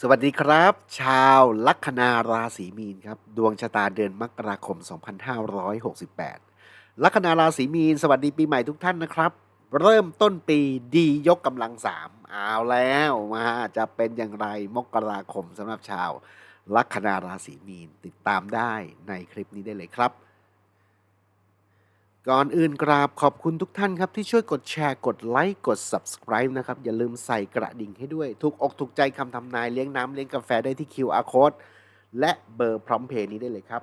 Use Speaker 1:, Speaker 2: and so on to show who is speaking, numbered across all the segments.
Speaker 1: สวัสดีครับ ชาวลัคนาราศีมีนครับ ดวงชะตาเดือนมกราคม 2568 ลัคนาราศีมีน สวัสดีปีใหม่ทุกท่านนะครับ เริ่มต้นปีดียกกำลังสามเอาแล้วมาจะเป็นอย่างไรมกราคมสำหรับชาวลัคนาราศีมีนติดตามได้ในคลิปนี้ได้เลยครับ ก่อนอื่นกราบขอบคุณทุกท่านครับ ที่ช่วยกดแชร์กดไลค์กด subscribe นะครับ อย่าลืมใส่กระดิ่งให้ด้วยทุกอกถูกใจคำทำนายเลี้ยงน้ำเลี้ยงกาแฟได้ที่ QR code และเบอร์พร้อมเพย์นี้ได้เลยครับ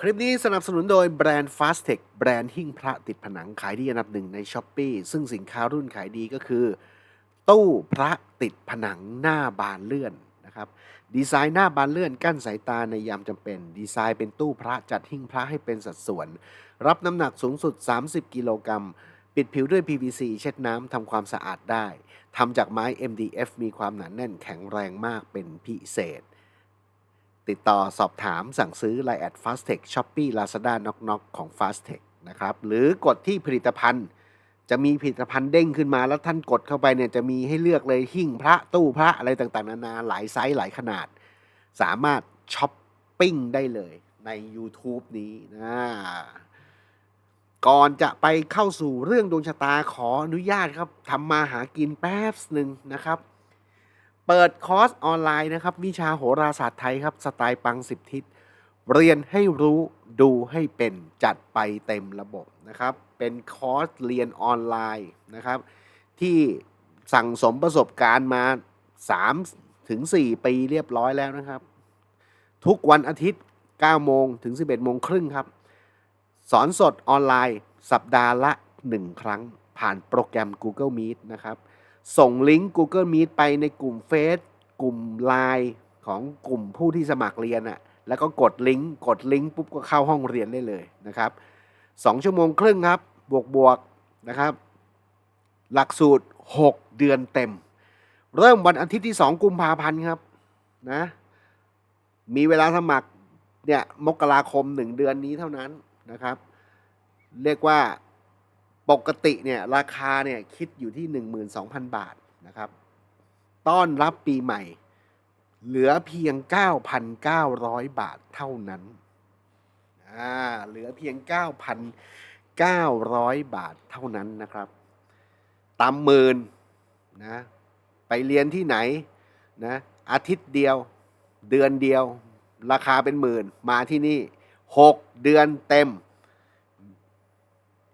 Speaker 1: คลิปนี้สนับสนุนโดยแบรนด์ Fastech แบรนด์หิ้งพระติดผนังขายดีอันดับหนึ่งใน s h อ p e e ซึ่งสินค้ารุ่นขายดีก็คือ ตู้พระติดผนังหน้าบานเลื่อน นะครับ ดีไซน์หน้าบานเลื่อนกั้นสายตาในยามจำเป็น ดีไซน์เป็นตู้พระจัดหิ้งพระให้เป็นสัดส่วน รับน้ำหนักสูงสุด 30 กิโลกรัม ปิดผิวด้วย PVC เช็ดน้ำทำความสะอาดได้ทำจากไม้ MDF มีความหนาแน่นแข็งแรงมากเป็นพิเศษ ติดต่อสอบถามสั่งซื้อ Line แอด Fastech Shopee Lazada Knock Knock ของ Fastech นะครับ หรือกดที่ผลิตภัณฑ์ จะมีผลิตภัณฑ์เด้งขึ้นมาแล้วท่านกดเข้าไปเนี่ยจะมีให้เลือกเลยหิ้งพระตู้พระอะไรต่างๆนานาหลายไซส์หลายขนาด สามารถช้อปปิ้งได้เลยใน YouTube นี้นะก่อนจะไปเข้าสู่เรื่องดวงชะตาขออนุญาตครับทำมาหากินแป๊บหนึ่งนะครับ เปิดคอร์สออนไลน์นะครับ วิชาโหราศาสตร์ไทยครับ สไตล์ปังสิบทิศ เรียนให้รู้ดูให้เป็นจัดไปเต็มระบบนะครับ เป็นคอร์สเรียนออนไลน์นะครับ ที่สั่งสมประสบการณ์มา 3 ถึง 4 ปีเรียบร้อยแล้วนะครับ ทุกวันอาทิตย์ 9 โมงถึง 11 โมงครึ่งครับ สอนสดออนไลน์ สัปดาห์ละ 1 ครั้ง ผ่านโปรแกรม Google Meet นะครับ ส่งลิงก์ Google Meet ไปในกลุ่มเฟซกลุ่ม Line ของกลุ่มผู้ที่สมัครเรียนอะ แล้วก็กดลิงก์กดลิงก์ปุ๊บก็เข้าห้องเรียนได้เลยนะครับ2ชั่วโมงครึ่งครับบวกบวกนะครับ หลักสูตร 6 เดือนเต็ม เริ่มวันอาทิตย์ที่ 2 กุมภาพันธ์ครับนะมีเวลาสมัครเนี่ยมกราคม 1 เดือนนี้เท่านั้นนะครับ เรียกว่าปกติเนี่ยราคาเนี่ยคิดอยู่ที่ 12,000 บาทนะครับ ต้อนรับปีใหม่ เหลือเพียง 9,900 บาทเท่านั้น อ่า เหลือเพียง 9,900 บาทเท่านั้นนะครับตำหมื่นนะ ไปเรียนที่ไหนนะ อาทิตย์เดียว เดือนเดียว ราคาเป็นหมื่น มาที่นี่ 6 เดือนเต็ม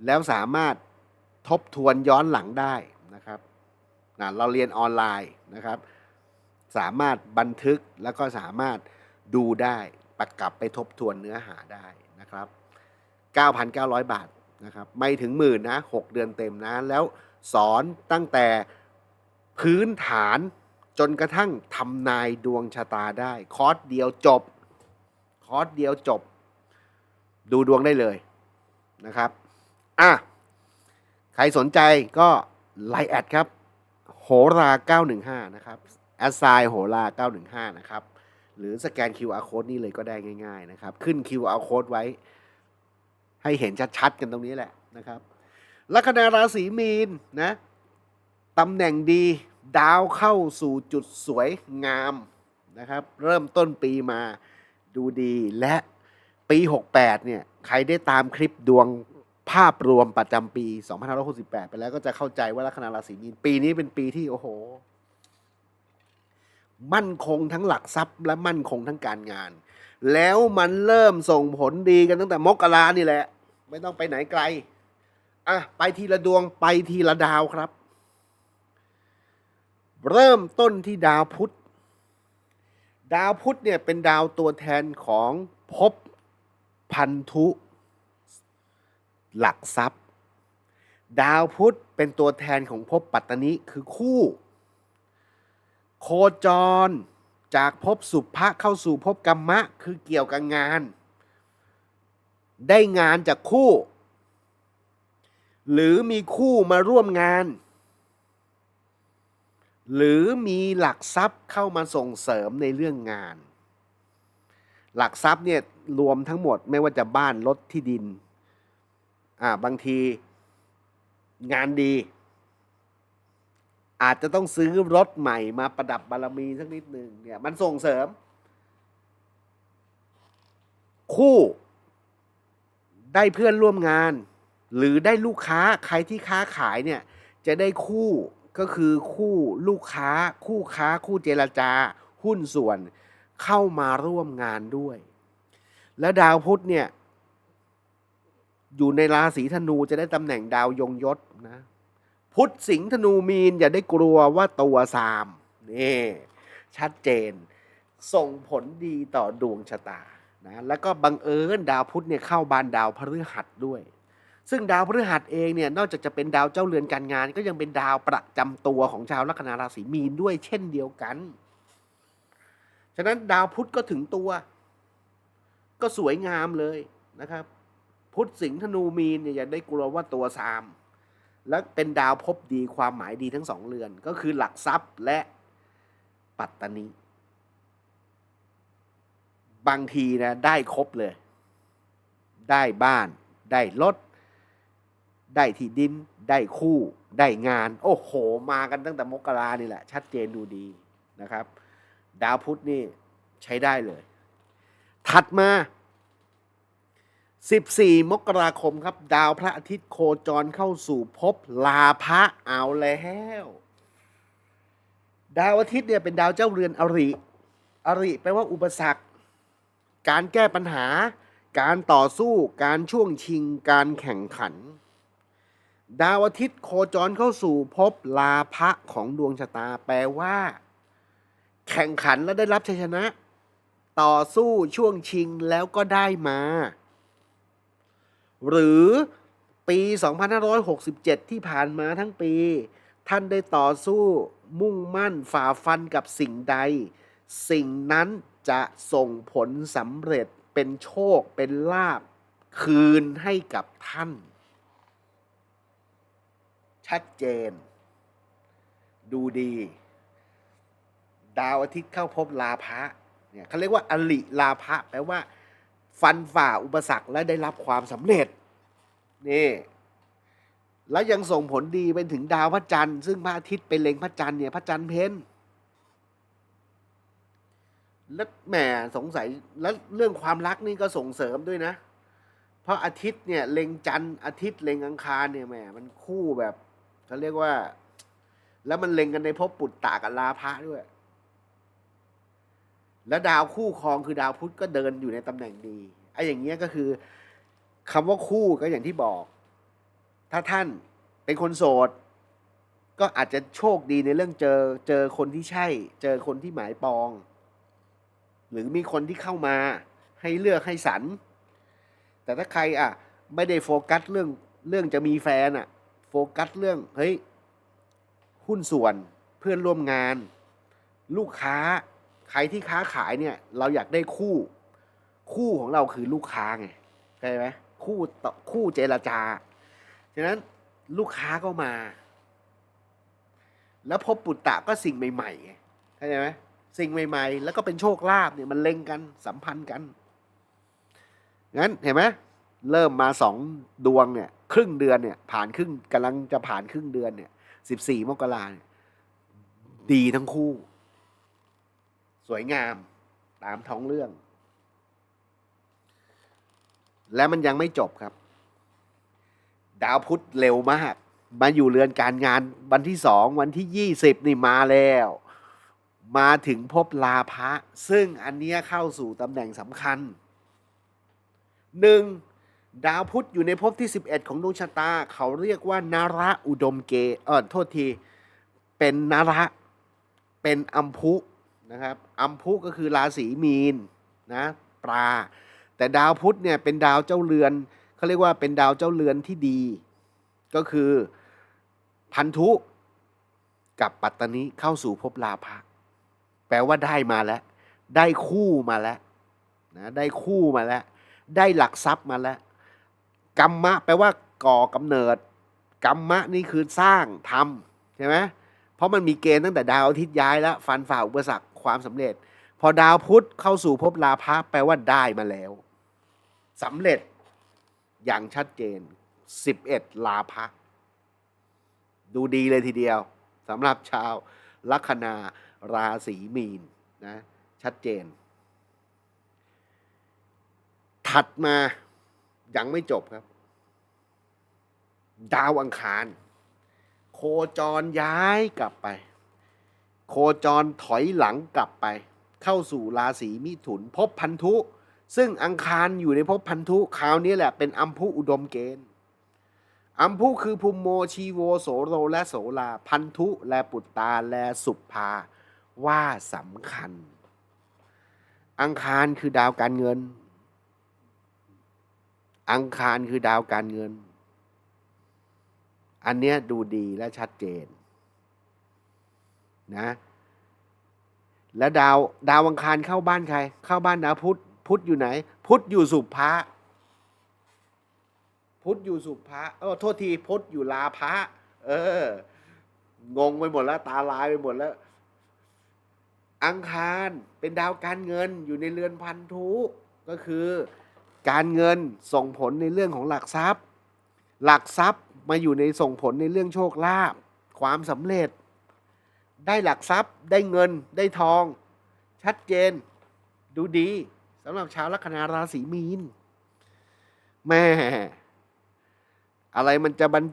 Speaker 1: แล้วสามารถทบทวนย้อนหลังได้นะครับนะเราเรียนออนไลน์นะครับ สามารถบันทึกแล้วก็สามารถดูได้ประกลับไปทบทวนเนื้อหาได้นะครับ 9,900 บาทนะครับไม่ถึงหมื่นนะ 6 เดือนเต็มนะ แล้วสอนตั้งแต่พื้นฐานจนกระทั่งทำนายดวงชะตาได้ คอร์สเดียวจบ คอร์สเดียวจบ ดูดวงได้เลยนะครับอะใครสนใจก็ไลน์แอดครับ โหรา 915 นะครับ แอดไซโหรา915 นะครับ หรือสแกน QR code นี่เลยก็ได้ง่ายๆนะครับ ขึ้น QR code ไว้ ให้เห็นชัดๆ กันตรงนี้แหละนะครับลัคนาราศีมีนนะตำแหน่งดีดาวเข้าสู่จุดสวยงามนะครับ เริ่มต้นปีมาดูดีและปี 68 เนี่ย ใครได้ตามคลิปดวงภาพรวมประจำปี 2568 ไปแล้วก็จะเข้าใจว่าลัคนาราศีมีนปีนี้เป็นปีที่ โอ้โห มั่นคงทั้งหลักทรัพย์ และมั่นคงทั้งการงาน แล้วมันเริ่มส่งผลดีกันตั้งแต่มกรานี่แหละ ไม่ต้องไปไหนไกลอะไปทีละดวงไปทีละดาวครับ เริ่มต้นที่ดาวพุธดาวพุธเนี่ยเป็นดาวตัวแทนของภพพันธุ หลักทรัพย์ ดาวพุธเป็นตัวแทนของภพปัตตนิคือคู่ โคจรจากภพสุภะเข้าสู่ภพกรรมะ คือเกี่ยวกับงาน ได้งานจากคู่ หรือมีคู่มาร่วมงาน หรือมีหลักทรัพย์เข้ามาส่งเสริมในเรื่องงาน หลักทรัพย์เนี่ยรวมทั้งหมดไม่ว่าจะบ้านรถที่ดิน อ่าบางทีงานดี อาจจะต้องซื้อรถใหม่มาประดับบารมีสักนิดหนึ่งเนี่ย มันส่งเสริม คู่ ได้เพื่อนร่วมงาน หรือได้ลูกค้าใครที่ค้าขายเนี่ย จะได้คู่ก็คือคู่ลูกค้า คู่ค้า คู่เจรจา หุ้นส่วน เข้ามาร่วมงานด้วย แล้วดาวพุธเนี่ย อยู่ในราศีธนูจะได้ตำแหน่งดาวยงยศนะ พุทธสิงห์ธนูมีนอย่าได้กลัวว่าตัวซามนี่ชัดเจน ส่งผลดีต่อดวงชะตานะแล้วก็บังเอิญดาวพุธเนี่ยเข้าบานดาวพฤหัสด้วย ซึ่งดาวพฤหัสเองเนี่ยนอกจากจะเป็นดาวเจ้าเรือนการงาน ก็ยังเป็นดาวประจำตัวของชาวลัคนาราศีมีนด้วยเช่นเดียวกัน ฉะนั้นดาวพุธก็ถึงตัว ก็สวยงามเลยนะครับ พุธสิงห์ธนูมีนเนี่ยอย่าได้กลัวว่าตัวซาม และเป็นดาวภพดีความหมายดีทั้งสองเรือน ก็คือหลักทรัพย์และปัตตานีบางทีนะได้ครบเลย ได้บ้าน ได้รถ ได้ที่ดิน ได้คู่ ได้งาน โอ้โห มากันตั้งแต่มกรานี่แหละ ชัดเจนดูดีนะครับ ดาวพุธนี่ใช้ได้เลย ถัดมา 14 มกราคมครับ ดาวพระอาทิตย์โคจรเข้าสู่ภพลาภะเอาแล้ว ดาวอาทิตย์เนี่ยเป็นดาวเจ้าเรือนอริ อริแปลว่าอุปสรรค การแก้ปัญหา การต่อสู้ การช่วงชิง การแข่งขัน ดาวอาทิตย์โคจรเข้าสู่ภพลาภะของดวงชะตา แปลว่า แข่งขันแล้วได้รับชัยชนะ ต่อสู้ช่วงชิงแล้วก็ได้มา หรือปี 2567 ที่ผ่านมาทั้งปี ท่านได้ต่อสู้มุ่งมั่นฝ่าฟันกับสิ่งใด สิ่งนั้นจะส่งผลสำเร็จเป็นโชคเป็นลาบคืนให้กับท่าน ชัดเจน ดูดี ดาวอาทิตย์เข้าพบลาภะเนี่ยเขาเรียกว่าอลิลาภะแปลว่า ฟันฝ่าอุปสรรคและได้รับความสำเร็จนี่แล้วยังส่งผลดีไปถึงดาวพระจันทร์ซึ่งพระอาทิตย์เป็นเล็งพระจันทร์เนี่ยพระจันทร์เพนแล้วแหมสงสัยแล้วเรื่องความรักนี่ก็ส่งเสริมด้วยนะ เพราะอาทิตย์เนี่ยเล็งจันทร์อาทิตย์เล็งอังคารเนี่ยแหมมันคู่แบบเขาเรียกว่า แล้วมันเล็งกันในภพปุตตะกับลาภะด้วย แล้วดาวคู่ครองคือดาวพุธก็เดินอยู่ในตำแหน่งดีไอ้อย่างเงี้ยก็คือคำว่าคู่ก็อย่างที่บอก ถ้าท่านเป็นคนโสด ก็อาจจะโชคดีในเรื่องเจอเจอคนที่ใช่ เจอคนที่หมายปอง หรือมีคนที่เข้ามาให้เลือกให้สรรแต่ถ้าใครอะ ไม่ได้โฟกัสเรื่องเรื่องจะมีแฟนอะ โฟกัสเรื่องเฮ้ยหุ้นส่วนเพื่อนร่วมงาน ลูกค้า ใครที่ค้าขายเนี่ย เราอยากได้คู่ คู่ของเราคือลูกค้าไงเข้าใจไหมคู่ต่อคู่เจรจาฉะนั้นลูกค้าก็มา แล้วพบปุตตะก็สิ่งใหม่ๆไงเข้าใจไหมสิ่งใหม่ ๆ แล้วก็เป็นโชคลาภเนี่ยมันเล็งกันสัมพันธ์กันงั้นเห็นไหมเริ่มมาสองดวงเนี่ย ครึ่งเดือนเนี่ย ผ่านครึ่งกำลังจะผ่านครึ่งเดือนเนี่ยสิบสี่มกราเนี่ยดีทั้งคู่ สวยงามตามท้องเรื่อง และมันยังไม่จบครับ ดาวพุธเร็วมาก มาอยู่เรือนการงานวันที่สองวันที่ยี่สิบนี่มาแล้ว มาถึงพบลาภะซึ่งอันเนี้ยเข้าสู่ตำแหน่งสำคัญหนึ่งดาวพุธอยู่ในภพที่ 11 ของดวงชะตา เขาเรียกว่านาระอุดมเกเออโทษที เป็นนาระ เป็นอัมพุ นะครับอัมพุก็คือราศีมีนนะปลา แต่ดาวพุธเนี่ยเป็นดาวเจ้าเรือนเขาเรียกว่าเป็นดาวเจ้าเรือนที่ดี ก็คือพันธุกับปัตตานีเข้าสู่ภพลาภะแปลว่าได้มาแล้ว ได้คู่มาแล้วนะได้คู่มาแล้ว ได้หลักทรัพย์มาแล้วกรรมะแปลว่าก่อกำเนิดกรรมะนี่คือสร้างทำใช่ไหมเพราะมันมีเกณฑ์ตั้งแต่ดาวอาทิตย์ย้ายแล้ว ฟันฝ่าอุปสรรค ความสำเร็จ พอดาวพุธเข้าสู่ภพลาภะแปลว่าได้มาแล้วสำเร็จอย่างชัดเจน 11 ลาภะดูดีเลยทีเดียวสสำหรับชาวลัคนาราศีมีนนะชัดเจน ถัดมายังไม่จบครับ ดาวอังคาร โคจรย้ายกลับไป โคจรถอยหลังกลับไป เข้าสู่ราศีมิถุนภพพันธุ ซึ่งอังคารอยู่ในภพพันธุคราวนี้แหละเป็นอัมพุอุดมเกณฑ์อัมพุคือภูมิโมชีโวโสโรและโสลา พันธุและปุตตาและสุภา ว่าสำคัญ อังคารคือดาวการเงิน อังคารคือดาวการเงิน อันเนี้ยดูดีและชัดเจน นะแล้วดาวดาวอังคารเข้าบ้านใคร เข้าบ้านดาวพุธพุธอยู่ไหน พุธอยู่สุภะพุธอยู่สุภะเออโทษทีพุธอยู่ลาภะเอองงไปหมดแล้ว ตาลายไปหมดแล้ว อังคารเป็นดาวการเงินอยู่ในเรือนพันธุก็คือ การเงินส่งผลในเรื่องของหลักทรัพย์ หลักทรัพย์มาอยู่ในส่งผลในเรื่องโชคลาภความสำเร็จ ได้หลักทรัพย์ ได้เงิน ได้ทอง ชัดเจน ดูดีสำหรับชาวลัคนาราศีมีน แม่ อะไรมันจะบรร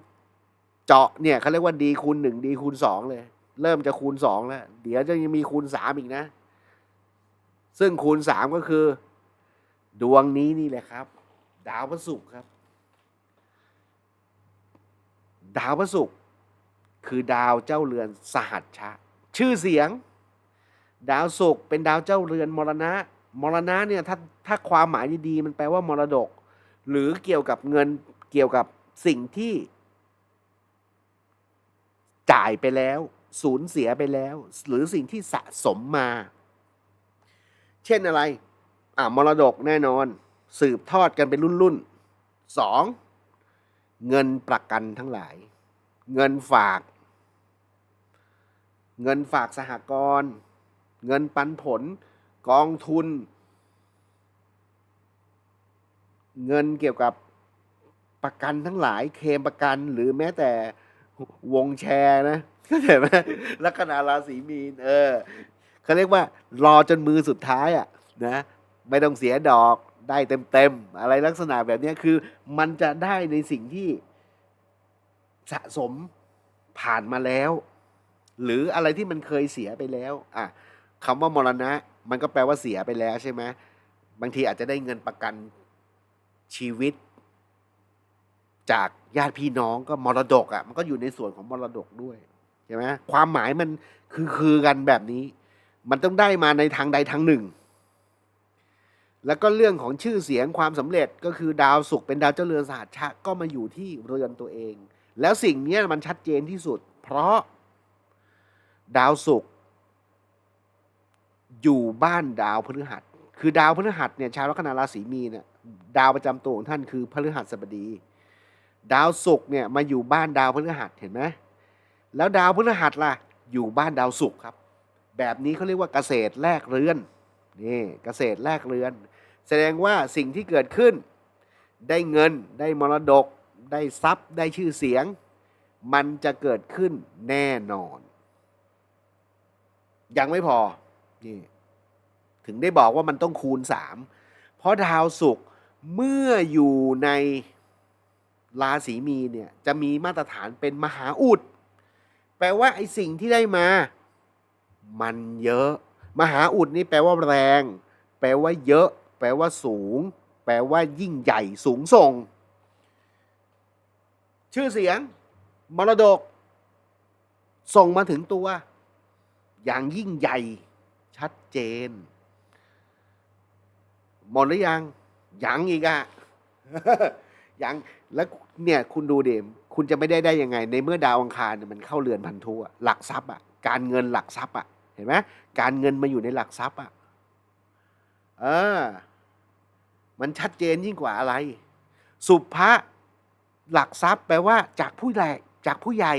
Speaker 1: เจาะเนี่ยเขาเรียกว่าดีคูณหนึ่งดีคูณสองเลย เริ่มจะคูณสองแล้ว เดี๋ยวจะยังมีคูณสามอีกนะ ซึ่งคูณสามก็คือ ดวงนี้นี่แหละครับ ดาวพระศุกร์ครับ ดาวพระศุกร์ คือดาวเจ้าเรือนสหัชชะ ชื่อเสียง ดาวศุกร์เป็นดาวเจ้าเรือนมรณะ มรณะเนี่ยถ้าถ้าความหมายดีๆมันแปลว่ามรดก หรือเกี่ยวกับเงินเกี่ยวกับสิ่งที่ จ่ายไปแล้ว สูญเสียไปแล้ว หรือสิ่งที่สะสมมา เช่นอะไร อ่ามรดกแน่นอน สืบทอดกันเป็นรุ่นๆสองเงินประกันทั้งหลาย เงินฝาก เงินฝากสหกรณ์เงินปันผล กองทุน เงินเกี่ยวกับประกันทั้งหลายเคมประกันหรือแม้แต่วงแชร์นะเข้าใจไหมลัคนาราศีมีน เออเขาเรียกว่ารอจนมือสุดท้ายอะนะไม่ต้องเสียดอกได้เต็มๆ อะไรลักษณะแบบนี้คือมันจะได้ในสิ่งที่สะสมผ่านมาแล้ว หรืออะไรที่มันเคยเสียไปแล้วอะคำว่ามรณะ มันก็แปลว่าเสียไปแล้วใช่ไหมบางทีอาจจะได้เงินประกันชีวิต จากญาติพี่น้องก็มรดกอะ มันก็อยู่ในส่วนของมรดกด้วยใช่ไหมความหมายมันคือคือกันแบบนี้ มันต้องได้มาในทางใดทางหนึ่ง แล้วก็เรื่องของชื่อเสียงความสำเร็จก็คือดาวศุกร์เป็นดาวเจ้าเรือนสหัสชะก็มาอยู่ที่เรือนตัวเอง แล้วสิ่งนี้มันชัดเจนที่สุด เพราะ ดาวศุกร์อยู่บ้านดาวพฤหัส คือดาวพฤหัสเนี่ยชาวลัคนาราศีมีนเนี่ยดาวประจำตัวของท่านคือพฤหัสบดี ดาวศุกร์เนี่ยมาอยู่บ้านดาวพฤหัสเห็นไหมแล้วดาวพฤหัสล่ะ อยู่บ้านดาวศุกร์ครับ แบบนี้เขาเรียกว่าเกษตรแลกเรือนนี่เกษตรแลกเรือน แสดงว่าสิ่งที่เกิดขึ้น ได้เงินได้มรดก ได้ทรัพย์ ได้ชื่อเสียง มันจะเกิดขึ้นแน่นอน ยังไม่พอนี่ถึงได้บอกว่ามันต้องคูณสามเพราะดาวศุกร์เมื่ออยู่ในราศีมีนเนี่ยจะมีมาตรฐานเป็นมหาอุด แปลว่าไอสิ่งที่ได้มา มันเยอะ มหาอุดนี่แปลว่าแรง แปลว่าเยอะ แปลว่าสูง แปลว่ายิ่งใหญ่สูงส่ง ชื่อเสียง มรดก ส่งมาถึงตัว อย่างยิ่งใหญ่ชัดเจน หมดหรือยังยังอีกอะยังแล้วเนี่ยคุณดูเดมคุณจะไม่ได้ได้ยังไง ในเมื่อดาวอังคารเนี่ยมันเข้าเรือนพันธุอะหลักทรัพย์อะการเงินหลักทรัพย์อะเห็นไหมการเงินมาอยู่ในหลักทรัพย์อะเออ มันชัดเจนยิ่งกว่าอะไร สุภะหลักทรัพย์แปลว่าจากผู้ใหญ่จากผู้ใหญ่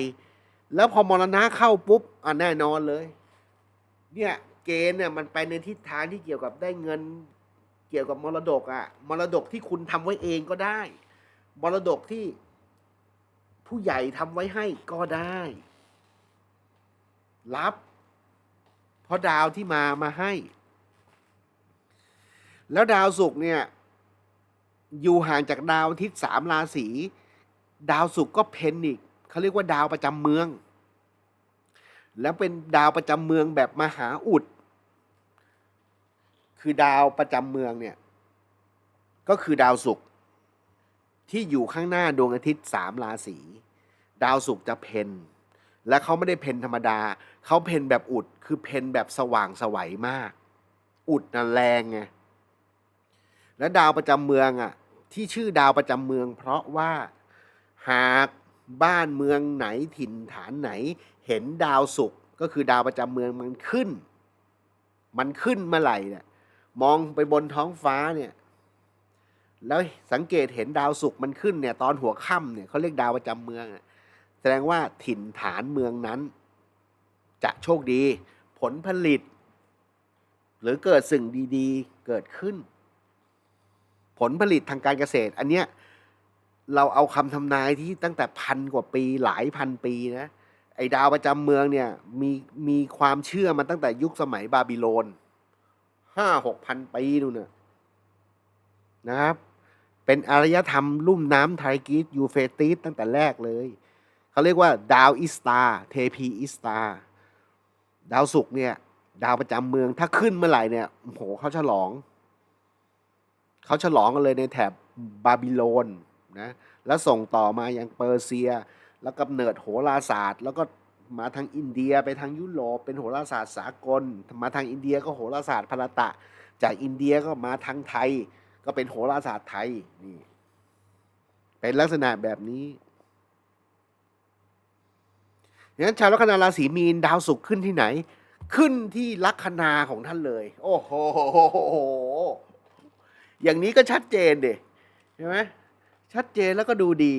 Speaker 1: แล้วพอมรณะเข้าปุ๊บอะแน่นอนเลย เนี่ยเกณฑ์เนี่ยมันไปในทิศทางที่เกี่ยวกับได้เงินเกี่ยวกับมรดกอะมรดกที่คุณทำไว้เองก็ได้ มรดกที่ผู้ใหญ่ทำไว้ให้ก็ได้ รับเพราะดาวที่มามาให้ แล้วดาวศุกร์เนี่ย อยู่ห่างจากดาวอาทิตย์สามราศีดาวศุกร์ก็เพนอีกเขาเรียกว่าดาวประจำเมือง แล้วเป็นดาวประจำเมืองแบบมหาอุด คือดาวประจำเมืองเนี่ย ก็คือดาวศุกร์ที่อยู่ข้างหน้าดวงอาทิตย์สามราศีดาวศุกร์จะเพนและเขาไม่ได้เพนธรรมดา เขาเพนแบบอุด คือเพนแบบสว่างสวัยมาก อุดน่ะแรงไงและดาวประจำเมืองอะ ที่ชื่อดาวประจำเมือง เพราะว่าหาก บ้านเมืองไหนถิ่นฐานไหน เห็นดาวศุกร์ก็คือดาวประจำเมืองมันขึ้น มันขึ้นเมื่อไหร่เนี่ยมองไปบนท้องฟ้าเนี่ยแล้วสังเกตเห็นดาวศุกร์มันขึ้นเนี่ยตอนหัวค่ำเนี่ยเขาเรียกดาวประจำเมืองแสดงว่าถิ่นฐานเมืองนั้น จะโชคดี ผลผลิต หรือเกิดสิ่งดี ๆ เกิดขึ้น ผลผลิตทางการเกษตร อันเนี้ย เราเอาคำทำนายที่ตั้งแต่พันกว่าปีหลายพันปีนะไอ้ดาวประจำเมืองเนี่ยมีมีความเชื่อมาตั้งแต่ยุคสมัยบาบิโลนห้าหกพันปีนู่นน่ะนะครับ เป็นอารยธรรมลุ่มน้ำไทกีสยูเฟติสตั้งแต่แรกเลย เขาเรียกว่าดาวอิสตาเทพีอิสตาดาวศุกร์เนี่ย ดาวประจำเมืองถ้าขึ้นเมื่อไหร่เนี่ยโอ้โหเขาฉลอง เขาฉลองกันเลยในแถบบาบิโลน นะแล้วส่งต่อมาอยังเปอร์เซีย แล้วกำเนิดโหราศาสตร์ แล้วก็มาทางอินเดียไปทางยุโรปเป็นโหราศาสตร์สากล มาทางอินเดียก็โหราศาสตร์พลตะ จากอินเดียก็มาทางไทย ก็เป็นโหราศาสตร์ไทยนี่เป็นลักษณะแบบนี้งั้นชาวลัคนาราศีมีนดาวศุกร์ขึ้นที่ไหน ขึ้นที่ลัคนาของท่านเลย โอ้โหอย่างนี้ก็ชัดเจนเดใช่ไหม ชัดเจนแล้วก็ดูดี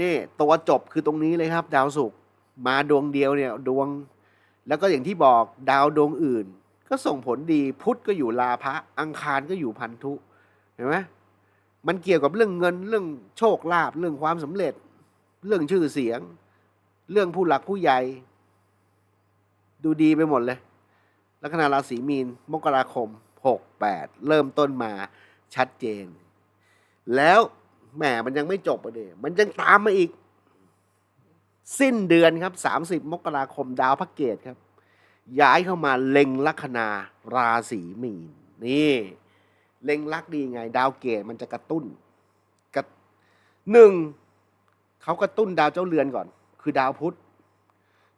Speaker 1: นี่ตัวจบคือตรงนี้เลยครับ ดาวศุกร์มาดวงเดียวเนี่ยดวง แล้วก็อย่างที่บอกดาวดวงอื่น ก็ส่งผลดีพุธก็อยู่ลาภะอังคารก็อยู่พันธุเห็นไหมมันเกี่ยวกับเรื่องเงินเรื่องโชคลาภเรื่องความสำเร็จ เรื่องชื่อเสียง เรื่องผู้หลักผู้ใหญ่ ดูดีไปหมดเลยลัคนาราศีมีน มกราคม 68 เริ่มต้นมาชัดเจน แล้ว แหมมันยังไม่จบอะเดมันยังตามมาอีก สิ้นเดือนครับ 30 มกราคมดาวพระเกตครับ ย้ายเข้ามาเล็งลัคนาราศีมีนนี่เล็งลักดีไง ดาวเกตมันจะกระตุ้นกระหนึ่งเขากระตุ้นดาวเจ้าเรือนก่อน คือดาวพุธ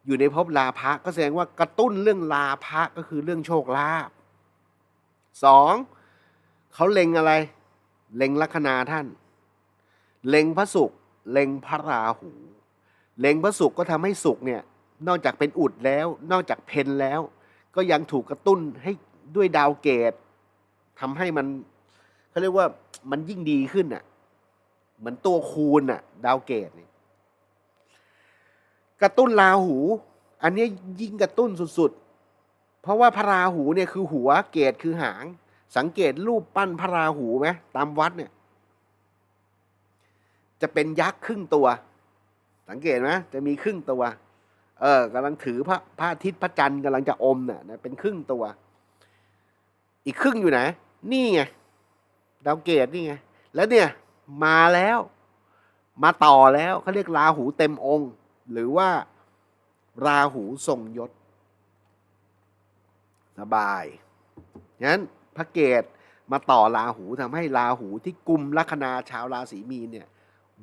Speaker 1: อยู่ในภพลาภะก็แสดงว่ากระตุ้นเรื่องลาภะก็คือเรื่องโชคลาภสองเขาเล็งอะไร เล็งลัคนาท่าน เล็งพระศุกร์เล็งพระราหู เล็งพระศุกร์ก็ทำให้ศุกร์เนี่ยนอกจากเป็นอุดแล้ว นอกจากเพนแล้ว ก็ยังถูกกระตุ้นให้ด้วยดาวเกตทำให้มันเขาเรียกว่ามันยิ่งดีขึ้นอะเหมือนตัวคูณอะ ดาวเกตเนี่ยกระตุ้นราหู อันนี้ยิ่งกระตุ้นสุดๆ เพราะว่าพระราหูเนี่ยคือหัวเกตคือหาง สังเกตรูปปั้นพระราหูไหมตามวัดเนี่ย จะเป็นยักษ์ครึ่งตัว สังเกตไหมจะมีครึ่งตัว เออกำลังถือพระพระอาทิตย์พระจันทร์กำลังจะอมเนี่ยนะเป็นครึ่งตัว อีกครึ่งอยู่ไหนนี่ไงดาวเกตนี่ไงแล้วเนี่ยมาแล้ว มาต่อแล้วเขาเรียกราหูเต็มองค์ หรือว่า ราหูทรงยศสบายงั้นพระเกตมาต่อราหูทำให้ราหูที่กุมลัคนาชาวราศีมีนเนี่ย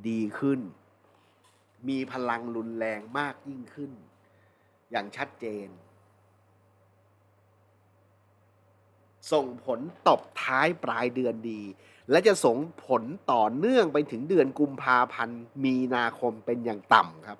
Speaker 1: ดีขึ้น มีพลังรุนแรงมากยิ่งขึ้น อย่างชัดเจน ส่งผลตบท้ายปลายเดือนดี และจะส่งผลต่อเนื่องไปถึงเดือนกุมภาพันธ์ มีนาคมเป็นอย่างต่ำครับ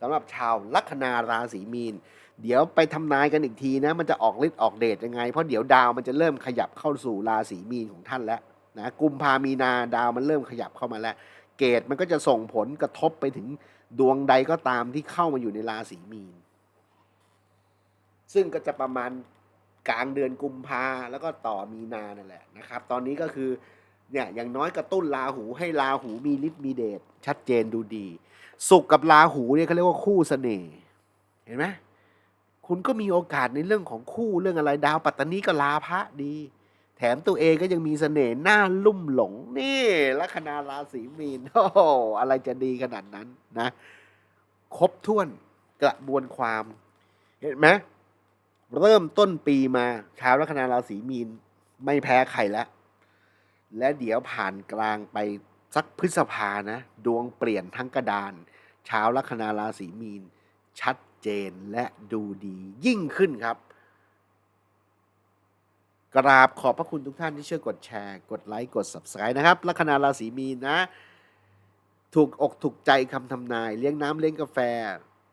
Speaker 1: สำหรับชาวลัคนาราศีมีน เดี๋ยวไปทำนายกันอีกทีนะ มันจะออกฤทธิ์ออกเดชยังไง เพราะเดี๋ยวดาวมันจะเริ่มขยับเข้าสู่ราศีมีนของท่านแล้วนะกุมภามีนาดาวมันเริ่มขยับเข้ามาแล้ว เกตมันก็จะส่งผลกระทบไปถึงดวงใดก็ตามที่เข้ามาอยู่ในราศีมีน ซึ่งก็จะประมาณกลางเดือนกุมภาแล้วก็ต่อมีนานั่นแหละนะครับ ตอนนี้ก็คือเนี่ยอย่างน้อยกระตุ้นราหูให้ราหูมีฤทธิ์มีเดชชัดเจนดูดี สุขกับราหูเนี่ยเขาเรียกว่าคู่เสน่ห์เห็นไหมคุณก็มีโอกาสในเรื่องของคู่เรื่องอะไรดาวปัตตานีก็ลาพระดี แถมตัวเองก็ยังมีเสน่ห์หน้าลุ่มหลงนี่ลัคนาราศีมีนโอ้อะไรจะดีขนาดนั้นนะ ครบถ้วนกระบวนความ เห็นไหมเริ่มต้นปีมาชาวลัคนาราศีมีนไม่แพ้ใครแล้ว และเดี๋ยวผ่านกลางไปสักพฤษภานะ ดวงเปลี่ยนทั้งกระดานชาวลัคนาราศีมีน ชัดเจนและดูดียิ่งขึ้นครับ กราบขอบพระคุณทุกท่านที่ช่วยกดแชร์ กดไลค์ กด Subscribe นะครับลัคนาราศีมีนนะ ถูกอกถูกใจคำทำนาย เลี้ยงน้ำเลี้ยงกาแฟ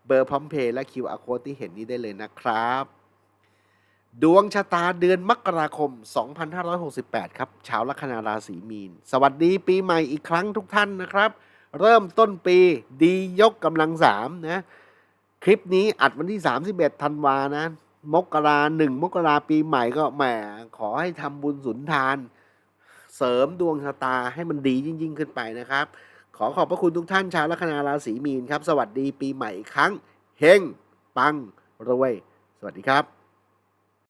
Speaker 1: เบอร์พร้อมเพย์และคิวอาโคที่เห็นนี้ได้เลยนะครับ ดวงชะตาเดือนมกราคม 2568 ครับ ชาวลัคนาราศีมีน สวัสดีปีใหม่อีกครั้งทุกท่านนะครับ เริ่มต้นปีดียกกำลังสามนะ คลิปนี้อัดวันที่ 31 ธันวานะ มกราหนึ่งมกราปีใหม่ก็แหมขอให้ทำบุญสุนทาน เสริมดวงชะตาให้มันดียิ่งๆขึ้นไปนะครับ ขอขอบพระคุณทุกท่านชาวลัคนาราศีมีนครับ สวัสดีปีใหม่อีกครั้ง เฮงปังรวย สวัสดีครับ